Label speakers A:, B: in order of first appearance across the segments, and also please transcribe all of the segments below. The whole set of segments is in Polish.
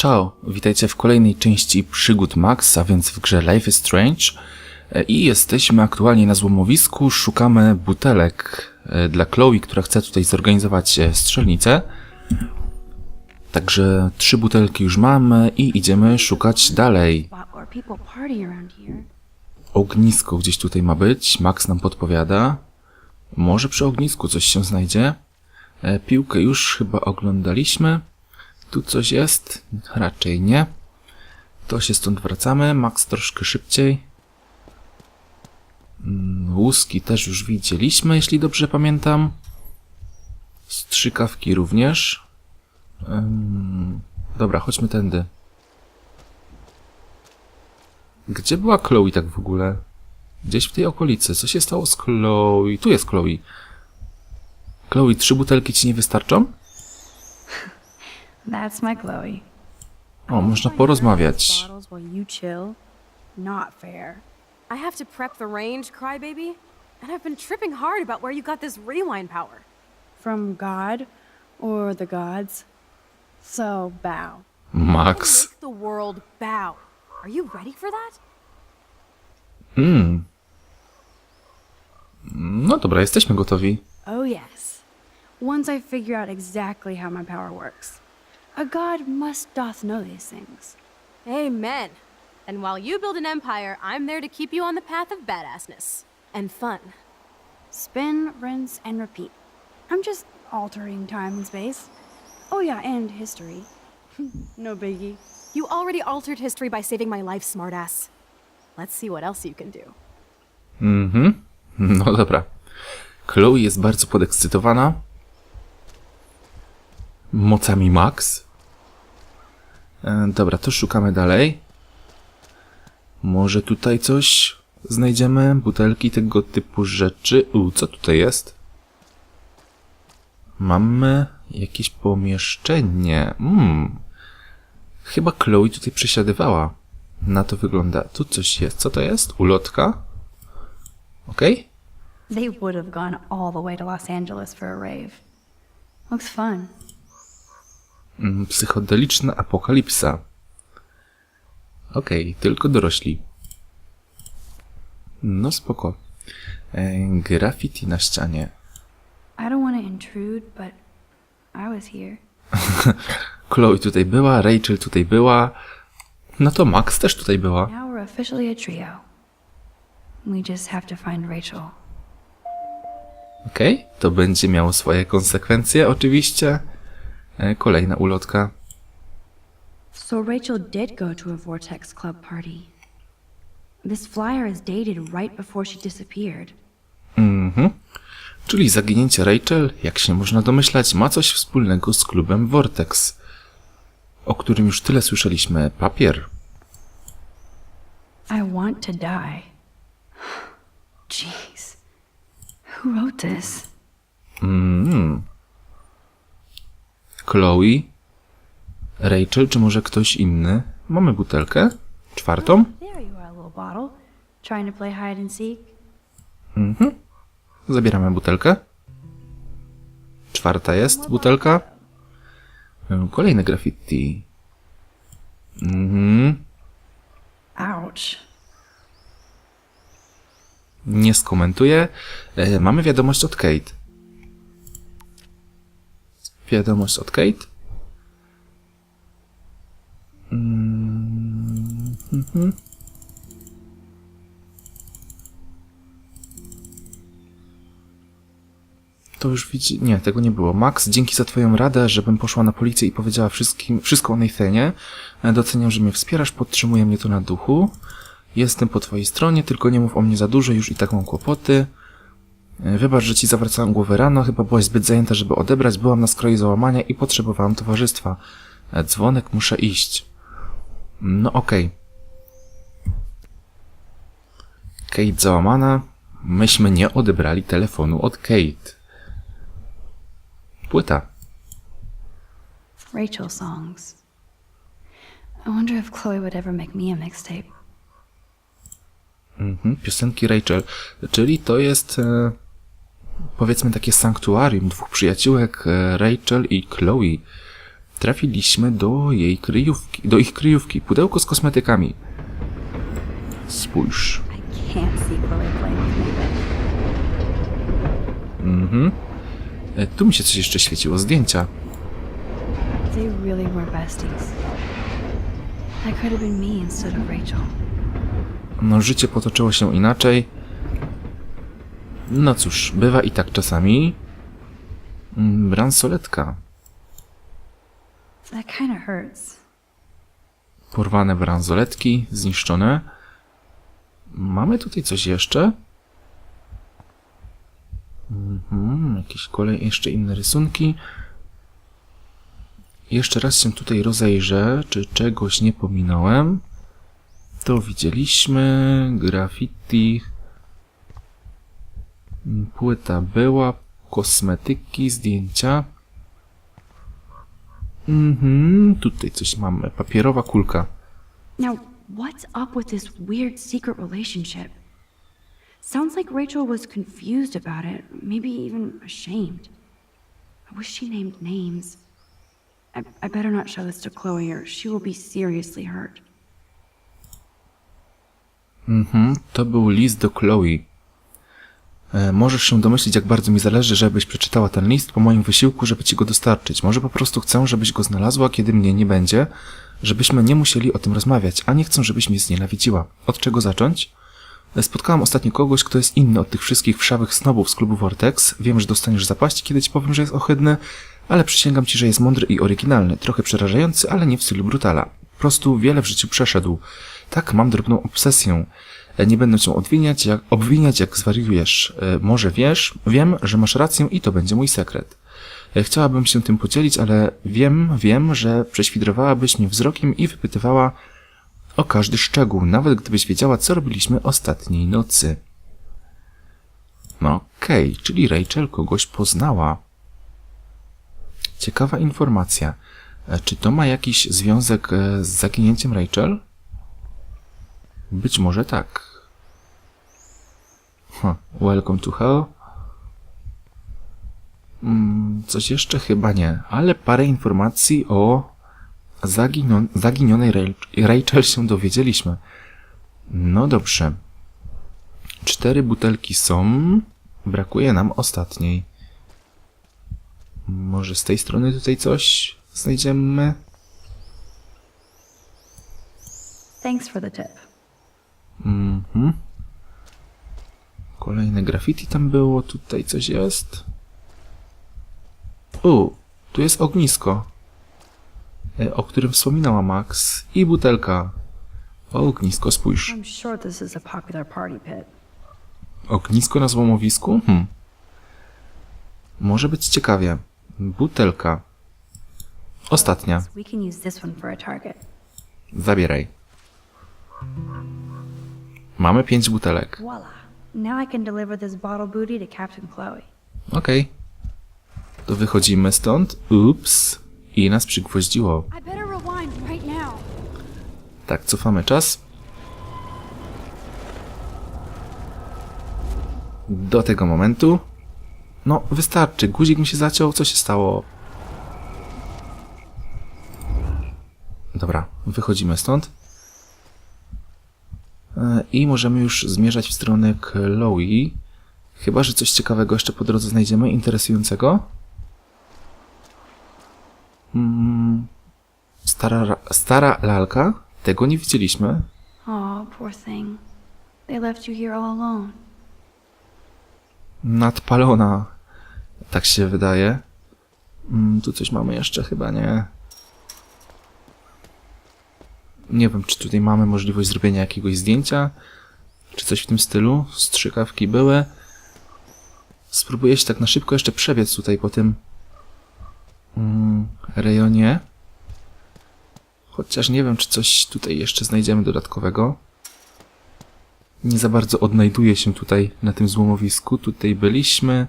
A: Ciao, witajcie w kolejnej części przygód Max, a więc w grze Life is Strange. E, I jesteśmy aktualnie na złomowisku, szukamy butelek e, dla Chloe, która chce tutaj zorganizować e, strzelnicę. Także trzy butelki już mamy i idziemy szukać dalej. Ognisko gdzieś tutaj ma być, Max nam podpowiada. Może przy ognisku coś się znajdzie. Piłkę już chyba oglądaliśmy. Tu coś jest? Raczej nie. To się stąd wracamy. Max troszkę szybciej. Mm, Łuski też już widzieliśmy, jeśli dobrze pamiętam. Strzykawki również. Dobra, chodźmy tędy. Gdzie była Chloe tak w ogóle? Gdzieś w tej okolicy. Co się stało z Chloe? Tu jest Chloe. Chloe, trzy butelki ci nie wystarczą?
B: That's my Chloe.
A: O, można porozmawiać.
B: Bottles while you chill. Not fair.
C: I have to prep the range, crybaby. And I've been tripping hard about where you got this rewind power.
B: From God or the gods. So bow.
A: Max.
C: Make the world bow. Are you ready for that?
A: Mm. No dobra, jesteśmy gotowi.
B: Oh yes. Once I figure out exactly how my power works. A god must doth know these things.
C: Amen. And while you build an empire, I'm there to keep you on the path of badassness and fun.
B: Spin, rinse, and repeat. I'm just altering time and space. Oh yeah, and history. no biggie.
C: You already altered history by saving my life, smartass. Let's see what else you can do.
A: Mhm. No dobra. Chloe jest bardzo podekscytowana. Mocami Max. E, dobra, to szukamy dalej. Może tutaj coś znajdziemy? Butelki tego typu rzeczy. U, co tutaj jest? Mamy jakieś pomieszczenie. Mm. Chyba Chloe tutaj przesiadywała. Na to wygląda. Tu coś jest. Co to jest? Ulotka? Okej?
B: They would have gone all the way to Los Angeles for a rave. Looks fun.
A: Mm, Psychodeliczna apokalipsa. Okej, tylko dorośli. No spoko. E, graffiti na ścianie.
B: I don't want to intrude, but I was here.
A: Chloe tutaj była, Rachel tutaj była. No to Max też tutaj była.
B: Now we're officially a trio. We just have to find Rachel.
A: Okej, to będzie miało swoje konsekwencje, oczywiście. E, kolejna ulotka.
B: So Rachel did go to a Vortex Club party. This flyer is dated right before she disappeared.
A: Mhm. Czyli zaginięcie Rachel, jak się można domyślać, ma coś wspólnego z klubem Vortex, o którym już tyle słyszeliśmy. Papier.
B: I want to die. Jeez. Who wrote this?
A: Mm. Chloe, Rachel, czy może ktoś inny? Mamy butelkę? Czwartą?
B: Seek?
A: Mhm. Zabieramy butelkę. Czwarta jest butelka. Kolejne graffiti. Mhm.
B: Ouch.
A: Nie skomentuję. E, Mamy wiadomość od Kate. Wiadomość od Kate. Mm, mhm. To już widzi... Nie, tego nie było. Max, dzięki za twoją radę, żebym poszła na policję i powiedziała wszystkim, wszystko o Nathanie. E, Doceniam, że mnie wspierasz, podtrzymuje mnie to na duchu. Jestem po twojej stronie, tylko nie mów o mnie za dużo, już i tak mam kłopoty. E, Wybacz, że ci zawracałem głowę rano, chyba byłaś zbyt zajęta, żeby odebrać, byłam na skroju załamania i potrzebowałam towarzystwa. E, Dzwonek, muszę iść. No okej. Kate załamana. Myśmy nie odebrali telefonu od Kate. Płyta.
B: Rachel songs. I wonder if Chloe would ever make me a mixtape.
A: Mhm, piosenki Rachel, czyli to jest e, powiedzmy takie sanktuarium dwóch przyjaciółek, e, Rachel i Chloe. trafiliśmy do jej kryjówki, do ich kryjówki. Pudełko z kosmetykami. Spójrz. Mhm. E, Tu mi się coś jeszcze świeciło. Zdjęcia.
B: they really were besties. That could have been me instead of Rachel.
A: No, życie potoczyło się inaczej. No cóż, bywa i tak czasami. Mm, Bransoletka. Porwane bransoletki, zniszczone. Mamy tutaj coś jeszcze? Mhm, jakieś kolej, jeszcze inne rysunki. Jeszcze raz się tutaj rozejrzę, czy czegoś nie pominąłem. To widzieliśmy, graffiti, płyta była, kosmetyki, zdjęcia. Mhm, tutaj coś mamy, papierowa kulka.
B: Now, what's up with this weird secret relationship? Sounds like Rachel was confused about it, maybe even ashamed. I wish she named names. I, I better not show this to Chloe or she will be seriously hurt.
A: Mhm, to był list do Chloe. E, możesz się domyślić, jak bardzo mi zależy, żebyś przeczytała ten list po moim wysiłku, żeby ci go dostarczyć. Może po prostu chcę, żebyś go znalazła, kiedy mnie nie będzie, żebyśmy nie musieli o tym rozmawiać, a nie chcę, żebyś mnie znienawidziła. Od czego zacząć? E, Spotkałam ostatnio kogoś, kto jest inny od tych wszystkich wszałych snobów z klubu Vortex. Wiem, że dostaniesz zapaść, kiedy ci powiem, że jest ohydny, ale przysięgam ci, że jest mądry i oryginalny, trochę przerażający, ale nie w stylu brutala. Po prostu wiele w życiu przeszedł. Tak, mam drobną obsesję. E, Nie będę cię odwiniać, jak, obwiniać, jak zwariujesz. E, Może wiesz, wiem, że masz rację i to będzie mój sekret. E, Chciałabym się tym podzielić, ale wiem, wiem, że prześwidrowałabyś mnie wzrokiem i wypytywała o każdy szczegół, nawet gdybyś wiedziała, co robiliśmy ostatniej nocy. No okej, czyli Rachel kogoś poznała. Ciekawa informacja. Czy to ma jakiś związek z zaginięciem Rachel? Być może tak. Huh. Welcome to hell. Mm, coś jeszcze chyba nie, ale parę informacji o zaginion- zaginionej Rach- Rachel się dowiedzieliśmy. No dobrze. Cztery butelki są. Brakuje nam ostatniej. Może z tej strony tutaj coś znajdziemy?
B: Thanks for the tip.
A: Mhm. Kolejne graffiti tam było, tutaj coś jest. U, tu jest ognisko, e, o którym wspominała Max. I butelka. O, ognisko, spójrz. Ognisko na złomowisku? Hm. Może być ciekawie. Butelka. Ostatnia. Zabieraj. Mamy pięć butelek.
B: Voila. Now I can deliver this bottle booty to Captain Chloe.
A: Okej. To wychodzimy stąd. Ups. I nas przygwoździło.
B: I better rewind right now.
A: Tak, cofamy czas. Do tego momentu. No, wystarczy. Guzik mi się zaciął. Co się stało? Dobra, wychodzimy stąd. E, I możemy już zmierzać w stronę Chloe. Chyba, że coś ciekawego jeszcze po drodze znajdziemy, interesującego. Mm, stara, ra- stara lalka? Tego nie widzieliśmy.
B: Oh, poor thing. They left you here all alone.
A: Nadpalona. Tak się wydaje. Mm, tu coś mamy jeszcze? Chyba nie. Nie wiem, czy tutaj mamy możliwość zrobienia jakiegoś zdjęcia, czy coś w tym stylu. Strzykawki były. Spróbuję się tak na szybko jeszcze przebiec tutaj po tym mm, rejonie. Chociaż nie wiem, czy coś tutaj jeszcze znajdziemy dodatkowego. Nie za bardzo odnajduję się tutaj na tym złomowisku. Tutaj byliśmy,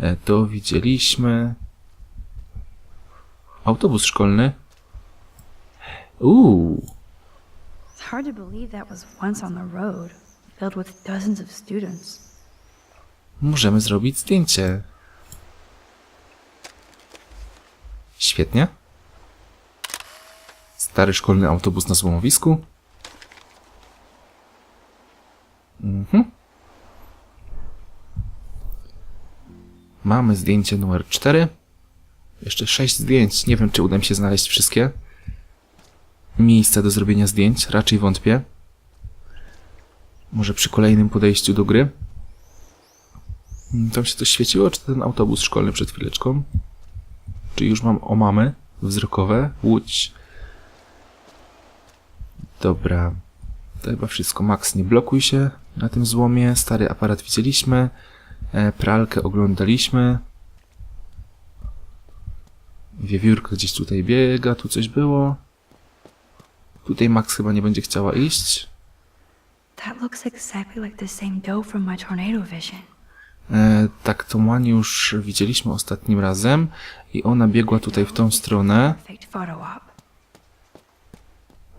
A: e, to widzieliśmy. Autobus szkolny. Uuu,
B: hard to believe that was once on the road, filled with dozens of students.
A: możemy zrobić zdjęcie. Świetnie. stary szkolny autobus na złomowisku. Mhm. Mamy zdjęcie numer 4. Jeszcze 6 zdjęć. Nie wiem, czy uda mi się znaleźć wszystkie. Miejsca do zrobienia zdjęć. Raczej wątpię. Może przy kolejnym podejściu do gry. Mm, Tam się coś świeciło, czy ten autobus szkolny przed chwileczką? Czy już mam omamy wzrokowe? Łódź. Dobra. To chyba wszystko. Max, nie blokuj się na tym złomie. Stary aparat widzieliśmy. E, pralkę oglądaliśmy. Wiewiórka gdzieś tutaj biega, tu coś było. Tutaj Max chyba nie będzie chciała iść.
B: That looks exactly like the same doe from my tornado vision.
A: E, tak, tą Łani już widzieliśmy ostatnim razem i ona biegła tutaj w tą stronę.
B: Perfect photo op.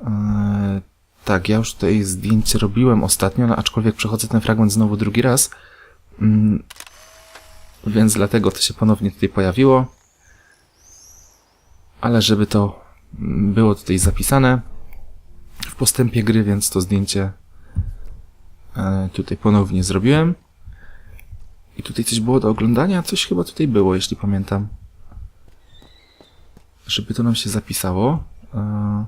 A: E, tak, ja już tutaj zdjęcie robiłem ostatnio, no, aczkolwiek przechodzę ten fragment znowu drugi raz. Mm, więc dlatego to się ponownie tutaj pojawiło. Ale żeby to było tutaj zapisane postępie gry, więc to zdjęcie e, tutaj ponownie zrobiłem. I tutaj coś było do oglądania, coś chyba tutaj było, jeśli pamiętam. Żeby to nam się zapisało. E,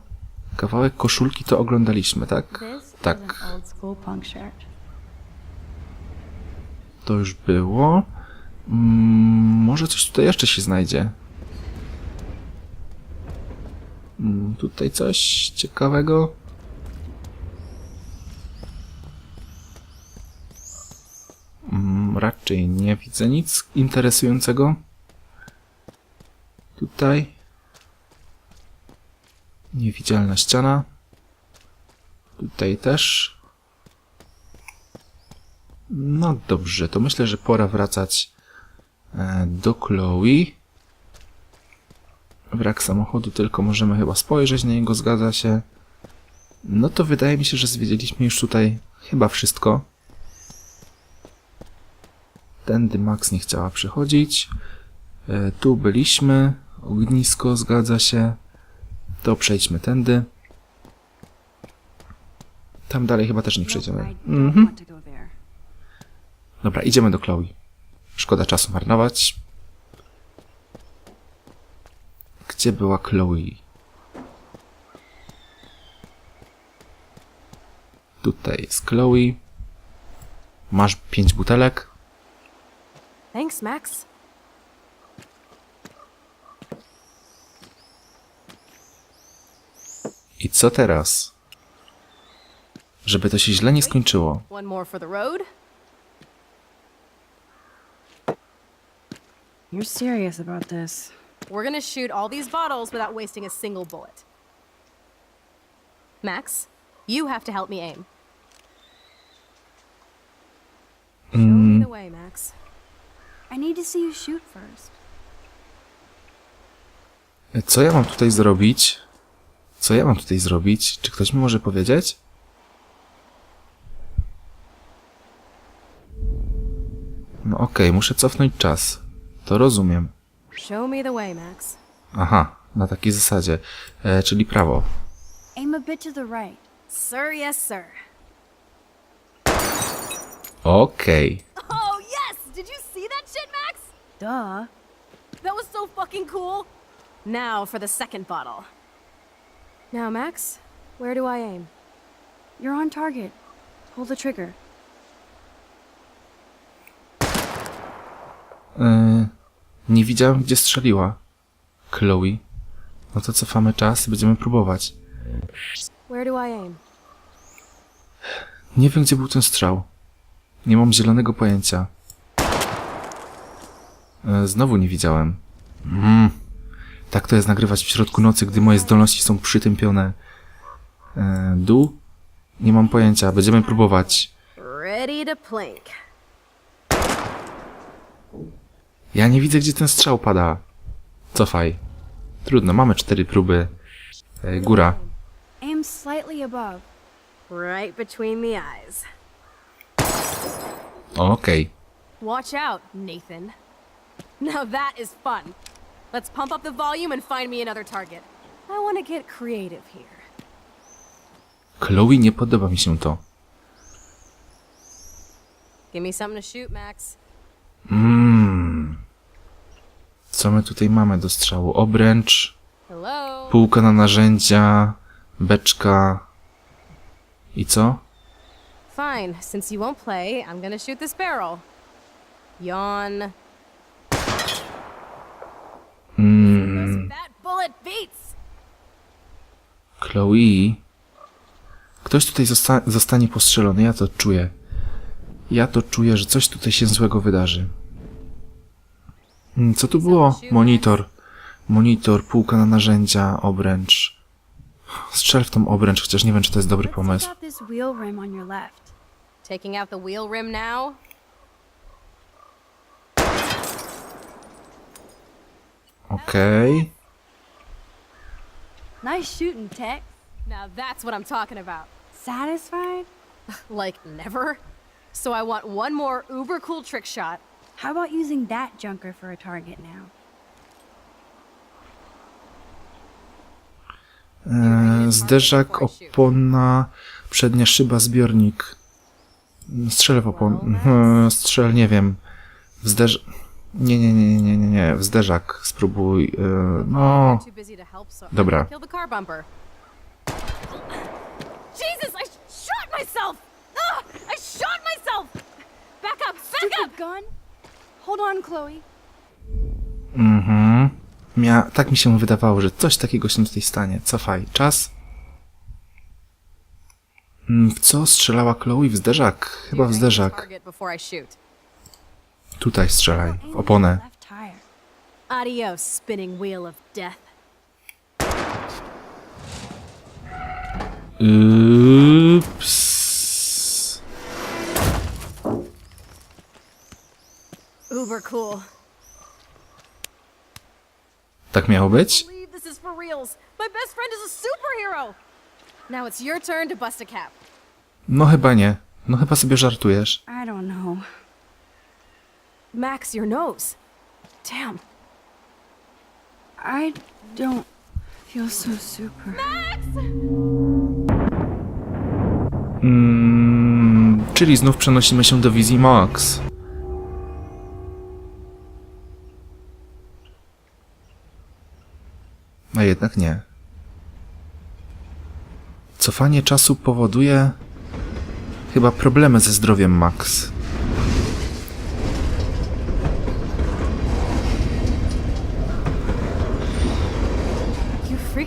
A: Kawałek koszulki to oglądaliśmy, tak? Tak. To już było. Mm, może coś tutaj jeszcze się znajdzie. Mm, tutaj coś ciekawego. Raczej nie widzę nic interesującego. Tutaj. Niewidzialna ściana. Tutaj też. No dobrze, to myślę, że pora wracać e, do Chloe. Brak samochodu, tylko możemy chyba spojrzeć na niego, zgadza się. No to wydaje mi się, że zwiedziliśmy już tutaj chyba wszystko. Tędy Max nie chciała przychodzić. E, tu byliśmy. Ognisko, zgadza się. To przejdźmy tędy. Tam dalej chyba też nie przejdziemy. Mhm. Dobra, idziemy do Chloe. Szkoda czasu marnować. Gdzie była Chloe? Tutaj jest Chloe. Masz pięć butelek.
C: Thanks, Max.
A: I co teraz? Żeby to się źle nie skończyło.
C: One more for the road.
B: You're serious about this.
C: We're gonna shoot all these bottles without wasting a single bullet. Max, you have to help me aim. Show me the way, Max.
B: I need to see you shoot first.
A: Co ja mam tutaj zrobić? Co ja mam tutaj zrobić? Czy ktoś mi może powiedzieć? No okej, muszę cofnąć czas. To rozumiem.
C: Show me the way, Max.
A: Aha, na takiej zasadzie. E, czyli prawo.
B: Aim a bit to the right.
C: Sir, yes, sir.
A: Okej.
C: Oh,
B: Duh.
C: That was so fucking cool. Now for the second bottle. Now, Max, where do I aim?
B: You're on target. Pull the trigger.
A: E, nie widziałem, gdzie strzeliła. Chloe. No to cofamy czas i będziemy próbować.
C: Where do I aim?
A: Nie wiem, gdzie był ten strzał. Nie mam zielonego pojęcia. E, znowu nie widziałem. Mm. Tak to jest nagrywać w środku nocy, gdy moje zdolności są przytępione. E, dół? Nie mam pojęcia. Będziemy próbować.
C: Ready to plank.
A: Ja nie widzę, gdzie ten strzał pada. Cofaj. Trudno, mamy cztery próby. E, góra.
B: Aim slightly above.
C: Right between the eyes.
A: Okej.
C: Watch out, Nathan. Now that is fun. Let's pump up the volume and find me another target. I want to get creative here.
A: Chloe, nie podoba mi się to.
C: Give me something to shoot, Max.
A: Mmm. Co my tutaj mamy do strzału? Obręcz,
C: Hello?
A: półka na narzędzia, beczka. I co?
C: Fine, since you won't play, I'm gonna shoot this barrel. Yawn.
A: Mmm.
C: That bullet beats!
A: Chloe. Ktoś tutaj zosta zostanie postrzelony, ja to czuję. Ja to czuję, że coś tutaj się złego wydarzy. Mm, Co tu było? Monitor. Monitor, półka na narzędzia, obręcz. Strzel w tą obręcz, chociaż nie wiem, czy to jest dobry pomysł.
B: out this wheel rim on your left.
C: Taking out the wheel rim now?
A: Okej.
B: Nice shooting, Tex.
C: Now that's what I'm talking about.
B: Satisfied?
C: Like, never? So I want one more uber cool trick shot.
B: How about using that junker for a target now?
A: Eee, Zderzak, opona, przednia szyba, zbiornik. Strzel w opon... Strzel, nie wiem. W zderz... Nie, nie, nie, nie, nie, nie. W zderzak spróbuj. eee, No... Dobra.
C: Jesus, I shot myself! Ah, I shot myself! Back up, back up!
B: Stupid gun? Hold on, Chloe.
A: Mhm. Mia... Tak mi się wydawało, że coś takiego się tutaj stanie. Cofaj. Czas. Mm, W co strzelała Chloe? W zderzak. Chyba w zderzak.
C: target before I shoot.
A: Tutaj strzelaj. W oponę.
C: Adios, spinning wheel of death.
A: Ups.
C: Uber cool.
A: Tak miało być?
C: this is for reals. My best friend is a superhero. Now it's your turn to bust a cap.
A: No chyba nie. No chyba sobie żartujesz.
B: I don't know.
C: Max, your nose. Damn.
B: I don't feel so super.
A: Mm, czyli znów przenosimy się do wizji Max. A jednak nie. Cofanie czasu powoduje chyba problemy ze zdrowiem Max.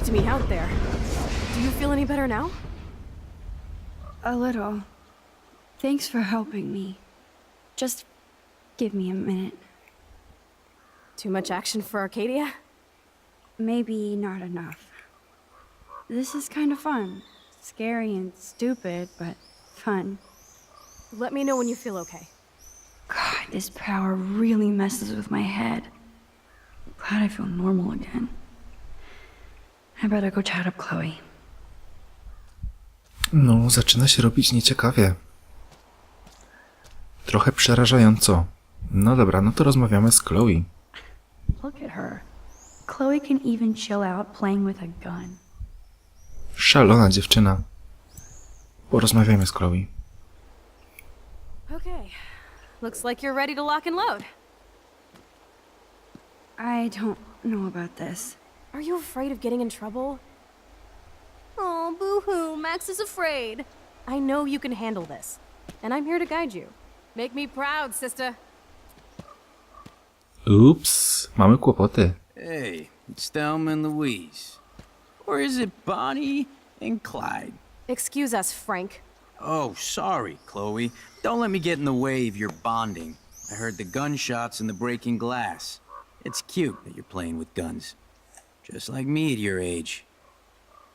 C: You me out there. Do you feel any better now?
B: A little. Thanks for helping me. Just give me a minute.
C: Too much action for Arcadia?
B: Maybe not enough. This is kind of fun. Scary and stupid, but fun.
C: Let me know when you feel okay.
B: God, this power really messes with my head. Glad I feel normal again. I better go chat up Chloe.
A: No, zaczyna się robić nieciekawie. Trochę przerażająco. No dobra, no to rozmawiamy z Chloe.
B: Look at her. Chloe can even chill out playing with a gun.
A: Szalona dziewczyna. Porozmawiajmy z Chloe.
C: Okay. Looks like you're ready to lock and load.
B: I don't know about this.
C: Are you afraid of getting in trouble? Oh, boo hoo, Max is afraid. I know you can handle this, and I'm here to guide you. Make me proud, sister.
A: Ups, mamy kłopoty.
D: Hey, it's Thelma and Louise. Or is it Bonnie and Clyde?
C: Excuse us, Frank.
D: Oh, sorry, Chloe. Don't let me get in the way of your bonding. I heard the gunshots and the breaking glass. It's cute that you're playing with guns. Just like me at your age.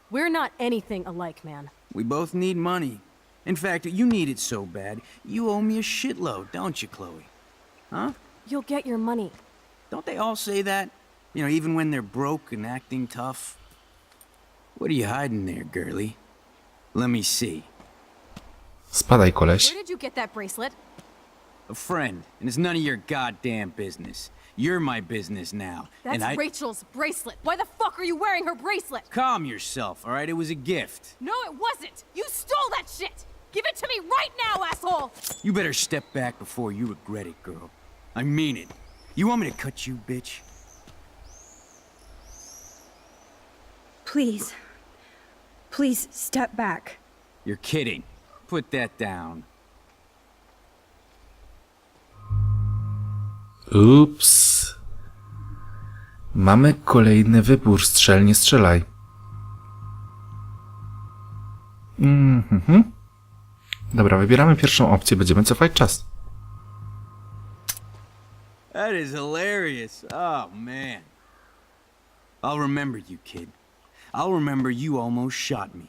C: We're not anything alike, man.
D: We both need money. In fact, you need it so bad, you owe me a shitload, don't you, Chloe? Huh?
C: You'll get your money.
D: Don't they all say that? You know, even when they're broke and acting tough? What are you hiding there, girlie? Let me see.
A: Spadaj, koleś.
C: Where did you get that bracelet?
D: A friend, and it's none of your goddamn business. You're my business now.
C: That's
D: and I.
C: Rachel's bracelet. Why the fuck are you wearing her bracelet?
D: Calm yourself, all right? It was a gift.
C: No, it wasn't. You stole that shit. Give it to me right now, asshole.
D: You better step back before you regret it, girl. I mean it. You want me to cut you, bitch?
B: Please. Please step back.
D: You're kidding. Put that down.
A: Ups. Mamy kolejny wybór. Strzel, nie strzelaj. Mhm. Dobra, wybieramy pierwszą opcję. Będziemy cofać czas.
D: That is hilarious. Oh, man. I'll remember you, kid. I'll remember you almost shot me.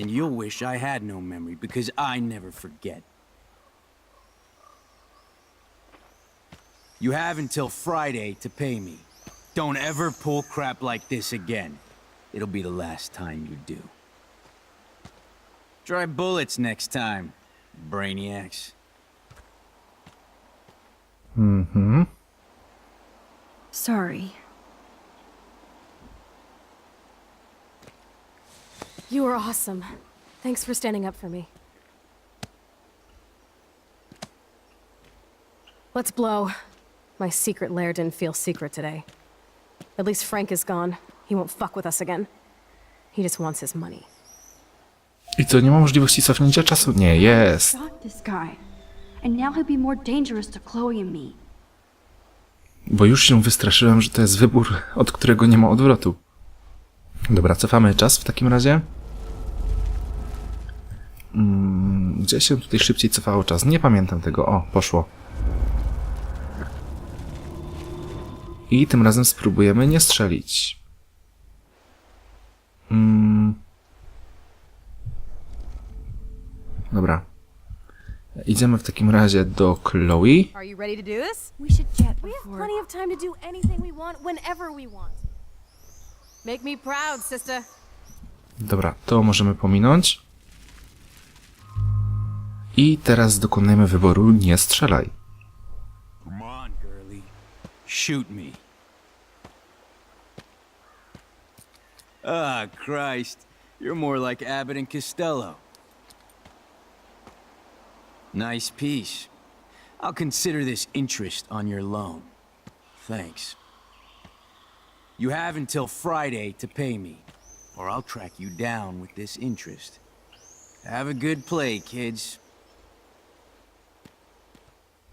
D: And you'll wish I had no memory because I never forget. You have until Friday to pay me. Don't ever pull crap like this again. It'll be the last time you do. Try bullets next time, brainiacs.
A: Mm Mhm.
B: Sorry.
C: You were awesome. Thanks for standing up for me. Let's blow. My secret lair didn't feel secret today. At least Frank is gone. He won't fuck with us again. He just wants his money.
A: I co, nie ma możliwości cofnięcia czasu? Nie, jest.
B: This guy. And now he'll be more dangerous to Chloe and me.
A: Bo już się wystraszyłem, że to jest wybór, od którego nie ma odwrotu. Dobra, cofamy czas w takim razie. Mm, Gdzie się tutaj szybciej cofało czas? Nie pamiętam tego. O, poszło. I tym razem spróbujemy nie strzelić. Mm. Dobra. Idziemy w takim razie do Chloe.
C: Are you ready to do this?
B: We should jet
C: We have plenty of time to do anything we want whenever we want. Make me proud, sister.
A: Dobra, to możemy pominąć. I teraz dokonujemy wyboru nie strzelaj.
D: Come on, girlie. Shoot me. Ah, Christ. You're more like Abbott and Costello. Nice piece. I'll consider this interest on your loan. Thanks. You have until Friday to pay me, or I'll track you down with this interest. Have a good play, kids.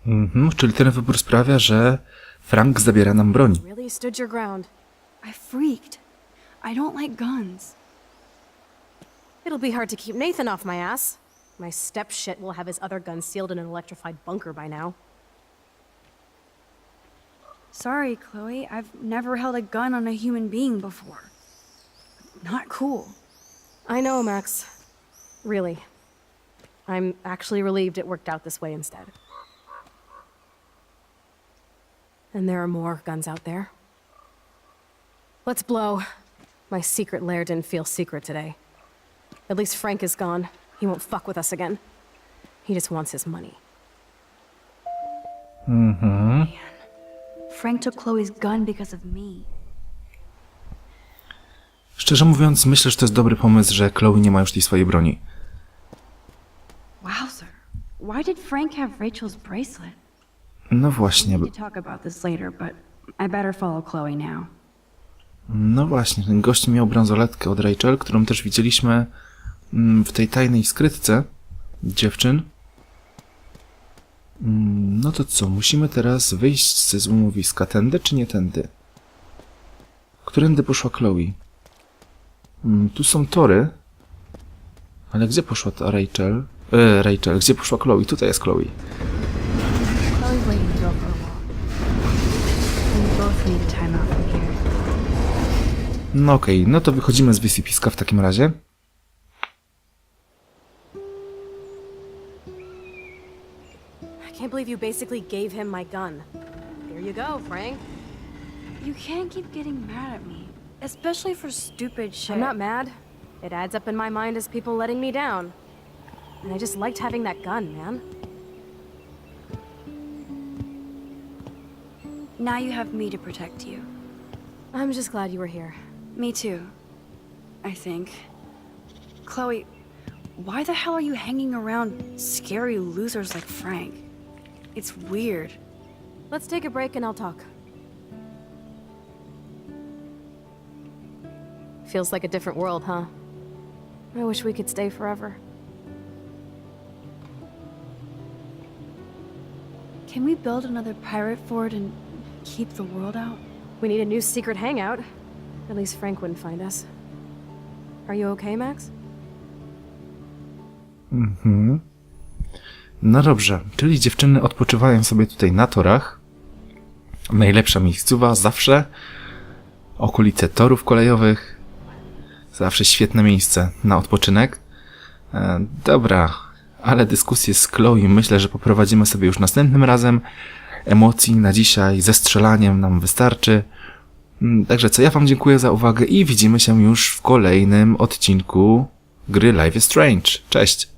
A: Mhm, czyli ten wybór sprawia, że Frank zabiera nam broń.
C: Really stood your ground.
B: I freaked. I don't like guns.
C: It'll be hard to keep Nathan off my ass. My step shit will have his other gun sealed in an electrified bunker by now.
B: Sorry, Chloe. I've never held a gun on a human being before. Not cool.
C: I know, Max. Really. I'm actually relieved it worked out this way instead. And there are more guns out there. Let's blow. My secret lair didn't feel secret today. At least Frank is gone. He won't fuck with us again. He just wants his money.
B: Frank took Chloe's gun because of me.
A: Szczerze mówiąc, myślę, że to jest dobry pomysł, że Chloe nie ma już tej swojej broni.
B: Wowzer. Why did Frank have Rachel's bracelet?
A: No właśnie,
B: We need to talk about this later, but I better follow Chloe now.
A: No właśnie, ten gość miał bransoletkę od Rachel, którą też widzieliśmy mm, w tej tajnej skrytce dziewczyn. Mm, No to co, musimy teraz wyjść ze złomowiska. Tędy czy nie tędy? Którędy poszła Chloe? Mm, Tu są tory. Ale gdzie poszła ta Rachel? E, Rachel, gdzie poszła Chloe? Tutaj jest Chloe. No okej, no to wychodzimy z wysypiska w takim razie.
C: I can't believe you basically gave him my gun. Here you go, Frank.
B: You can't keep getting mad at me, especially for stupid shit.
C: I'm not mad. It adds up in my mind as people letting me down. And I just liked having that gun, man.
B: Now you have me to protect you.
C: I'm just glad you were here.
B: Me too. I think. Chloe, why the hell are you hanging around scary losers like Frank? It's weird.
C: Let's take a break and I'll talk. Feels like a different world, huh? I wish we could stay forever.
B: Can we build another pirate fort and keep the world out?
C: We need a new secret hangout. At least Frank wouldn't find us. Are you okay, Max?
A: No dobrze, czyli dziewczyny odpoczywają sobie tutaj na torach. Najlepsza miejscowa zawsze. Okolice torów kolejowych. Zawsze świetne miejsce na odpoczynek. E, dobra, ale dyskusję z Chloe myślę, że poprowadzimy sobie już następnym razem. Emocji na dzisiaj ze strzelaniem nam wystarczy. Mm, Także co, ja wam dziękuję za uwagę i widzimy się już w kolejnym odcinku gry Life is Strange. Cześć!